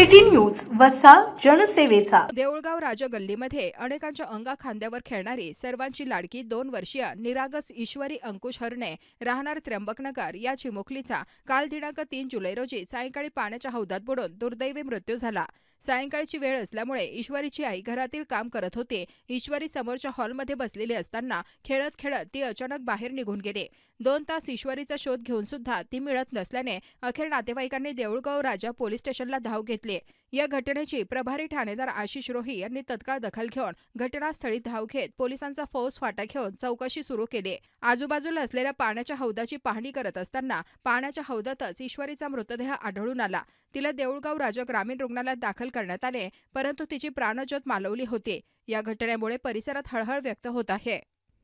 City news वसा जनसेवेचा. देऊळगाव राजा गल्लीमध्ये अनेकांच्या अंगा खांद्यावर खेळणारी सर्वांची लाडकी दोन वर्षीय निरागस ईश्वरी अंकुश हरणे राहणार त्र्यंबकनगर या चिमुकलीचा काल दिनांक तीन जुलै रोजी सायंकाळी पाण्याच्या हौदात बुडून दुर्दैवी मृत्यू झाला. सायंकाळची वेळ असल्यामुळे ईश्वरीची आई घरातील काम करत होती. ईश्वरी समोरच्या हॉलमध्ये बसलेली असताना खेळत खेळत ती अचानक बाहेर निघून गेली. दोन तास ईश्वरीचा शोध घेऊन सुद्धा ती मिळत नसल्याने अखेर नातेवाईकांनी देऊळगाव राजा पोलीस स्टेशनला धाव घेतली. या घटनेची प्रभारी ठाणेदार आशिष रोही यांनी तत्काळ दखल घेऊन घटनास्थळी धाव घेत पोलिसांचा फौज फाटा घेऊन चौकशी सुरू केली. आजूबाजूला असलेल्या पाण्याच्या हौदाची पाहणी करत असताना पाण्याच्या हौदातच ईश्वरीचा मृतदेह आढळून आला. तिला देऊळगाव राजा ग्रामीण रुग्णालयात दाखल करण्यात आले परंतु तिची प्राणज्योत मालवली होती. या घटनेमुळे परिसरात हळहळ व्यक्त होत आहे.